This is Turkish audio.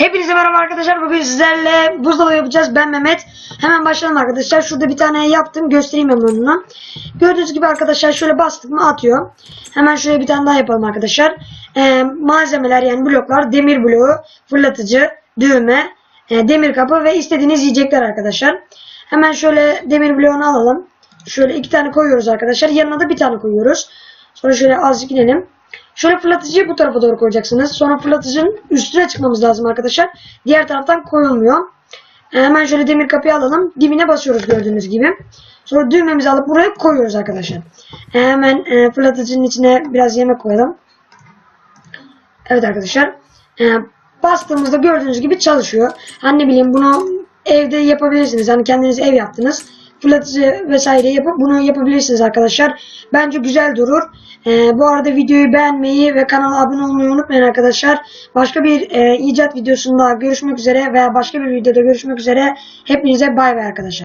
Hepinize merhaba arkadaşlar. Bugün sizlerle buzdolabı yapacağız. Ben Mehmet. Hemen başlayalım arkadaşlar. Şurada bir tane yaptım. Göstereyim hemen onu. Gördüğünüz gibi arkadaşlar şöyle bastık mı atıyor. Hemen şöyle bir tane daha yapalım arkadaşlar. Ee, malzemeler yani bloklar. Demir bloğu, fırlatıcı, düğme, e, demir kapı ve istediğiniz yiyecekler arkadaşlar. Hemen şöyle demir bloğunu alalım. Şöyle iki tane koyuyoruz arkadaşlar. Yanına da bir tane koyuyoruz. Sonra şöyle azıcık inelim. Şöyle fırlatıcıyı bu tarafa doğru koyacaksınız. Sonra fırlatıcının üstüne çıkmamız lazım arkadaşlar. Diğer taraftan koyulmuyor. Ee, Hemen şöyle demir kapıyı alalım. Dibine basıyoruz gördüğünüz gibi. Sonra düğmemizi alıp buraya koyuyoruz arkadaşlar. Ee, Hemen e, fırlatıcının içine biraz yemek koyalım. Evet arkadaşlar. Ee, bastığımızda gördüğünüz gibi çalışıyor. Hani bileyim bunu evde yapabilirsiniz. Hani kendiniz ev yaptınız. Fırlatıcı vesaire yapıp bunu yapabilirsiniz arkadaşlar. Bence güzel durur. Ee, bu arada videoyu beğenmeyi ve kanala abone olmayı unutmayın arkadaşlar. Başka bir e, icat videosunda görüşmek üzere veya başka bir videoda görüşmek üzere. Hepinize bay bay arkadaşlar.